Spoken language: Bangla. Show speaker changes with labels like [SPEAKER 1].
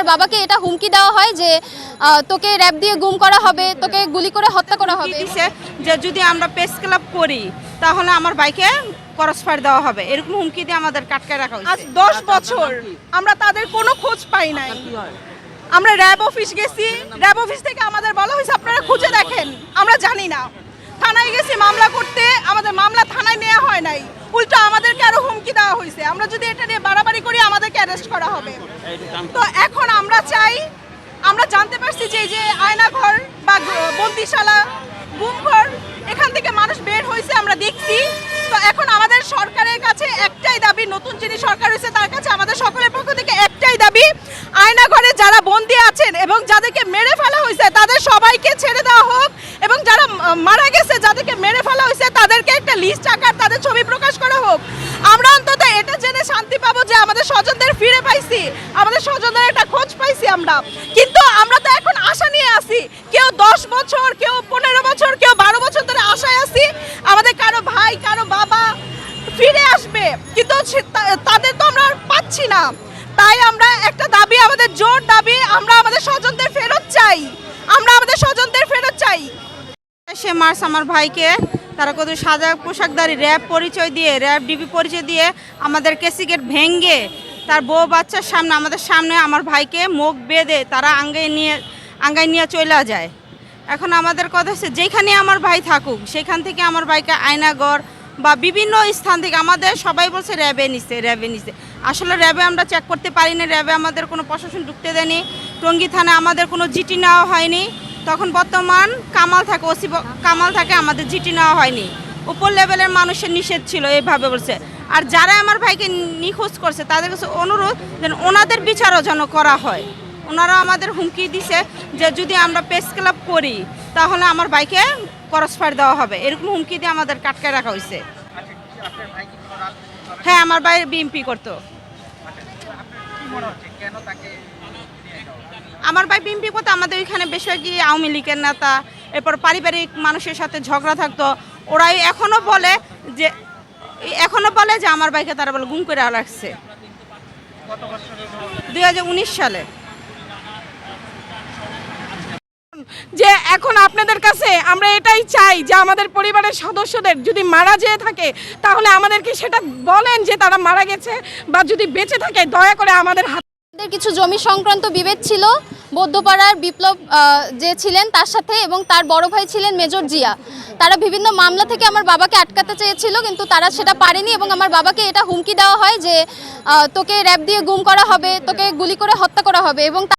[SPEAKER 1] আমার বাবাকে এটা হুমকি দেওয়া হয় যে তোকে র্যাব দিয়ে গুম করা হবে তোকে গুলি করে হত্যা করা হবে।
[SPEAKER 2] যে যদি আমরা প্রেস ক্লাব করি তাহলে আমার বাইকে ক্রস ফায়ার দেওয়া হবে। এরকম হুমকি দিয়ে আমাদের কাটকায় রাখা হয়েছে।
[SPEAKER 3] আজ দশ বছর আমরা তাদের কোনো খোঁজ পাই নাই। আমরা র্যাব অফিস গেছি র্যাব অফিস থেকে আমাদের বলা হয়েছে আপনারা খুঁজে দেখেন। আমরা জানি না। থানায় গেছি মামলা করতে আমাদের মামলা থানায় নেওয়া হয় নাই উল্টো আমাদেরকে আরও হুমকি দেওয়া হয়েছে আমরা যদি এটা নিয়ে বাড়াবাড়ি করি আমাদেরকে অ্যারেস্ট করা হবে। তো এখন আমরা চাই আমরা জানতে পারছি যে এই যে আয়নাঘর বা বন্দিশালা গুমঘর এখান থেকে মানুষ বের হয়েছে আমরা দেখছি। তো এখন আমাদের সরকারের কাছে একটাই দাবি নতুন যিনি সরকার হয়েছে তার কাছে আমাদের সকলের পক্ষ থেকে একটাই দাবি আয়নাঘরে যারা বন্দি আছেন এবং যাদেরকে মেরে ফেলা হয়েছে তাদের সবাইকে ছেড়ে দেওয়া হোক এবং যারা মারা গেছে যাদেরকে মেরে ফেলা হয়েছে তাদেরকে একটা লিস্ট আকার তাদের ছবি প্রকাশ করা হোক আমরা অন্তত এটা জেনে শান্তি পাবো যে আমাদের স্বজনদের ফিরে পাইছি, আমাদের স্বজনদের একটা খোঁজ পাইছি আমরা। কিন্তু আমরা তো এখন আশা নিয়ে আছি। কেউ দশ বছর, কেউ পনেরো বছর, কেউ বারো বছর ধরে আশায় আছি আমাদের কারও ভাই, কারও বাবা ফিরে আসবে। কিন্তু তাদের তো আমরা পাচ্ছি না। তাই আমরা একটা দাবি, আমাদের জোর দাবি, আমরা আমাদের স্বজনদের ফেরত চাই। আমরা আমাদের স্বজনদের ফেরত চাই।
[SPEAKER 2] সে মার্চ আমার ভাইকে। তারা কত সাজা পোশাকধারী র্যাব পরিচয় দিয়ে, র্যাব ডিবি পরিচয় দিয়ে আমাদের কেসিগেট ভেঙ্গে তার বউ বাচ্চার সামনে, আমাদের সামনে আমার ভাইকে মুখ বেঁধে তারা আঙ্গাই নিয়ে আঙ্গাই নিয়ে চলে যায়। এখন আমাদের কথা হচ্ছে যেখানে আমার ভাই থাকুক, সেখান থেকে আমার ভাইকে আয়নাগড় বা বিভিন্ন স্থান থেকে আমাদের সবাই বলছে র্যাবে নিছে র্যাবে নিছে। আসলে র্যাবে আমরা চেক করতে পারি না র্যাবে আমাদের কোনো প্রশাসন ঢুকতে দেয়নি, টঙ্গী থানায় আমাদের কোনো জিটি নেওয়া হয়নি। তখন বর্তমান কামাল থাকে, ওসি কামাল থাকে, আমাদের জিটি নেওয়া হয়নি। উপর লেভেলের মানুষের নিষেধ ছিল, এইভাবে বলছে। আর যারা আমার ভাইকে নিখোঁজ করছে, তাদের কাছে অনুরোধ যেন ওনাদের বিচারও যেন করা হয়। ওনারা আমাদের হুমকি দিছে যে, যদি আমরা প্রেস ক্লাব করি, তাহলে আমার ভাইকে ক্রস ফায়ার দেওয়া হবে। এরকম হুমকি দিয়ে আমাদের কাটকায় রাখা হয়েছে। হ্যাঁ আমার ভাই বিএমপি করতো। আমার ভাই বিএমপি করতো আমাদের ওইখানে বেশিরভাগই আওয়ামী লীগের নেতা, এরপর পারিবারিক মানুষের সাথে ঝগড়া থাকতো, ওরাই এখনও বলে যে, এখনও বলে যে আমার ভাইকে তারা বলে গুম করে রাখছে। দুই হাজার উনিশ সালে।
[SPEAKER 3] যে এখন আপনাদের কাছে আমরা এটাই চাই যে আমাদের পরিবারের সদস্যদের যদি মারা যেয়ে থাকে, তাহলে আমাদেরকে সেটা বলেন যে তারা মারা গেছে বা যদি বেঁচে থাকে, দয়া করে আমাদের হাত
[SPEAKER 1] কিছু জমি সংক্রান্ত বিভেদ ছিল। বৌদ্ধপাড়ার বিপ্লব যে ছিলেন তার সাথে এবং তার বড় ভাই ছিলেন মেজর জিয়া। তারা বিভিন্ন মামলা থেকে আমার বাবাকে আটকাতে চেয়েছিল, কিন্তু তারা সেটা পারেনি এবং আমার বাবাকে এটা হুমকি দেওয়া হয় যে তোকে র্যাব দিয়ে গুম করা হবে, তোকে গুলি করে হত্যা করা হবে এবং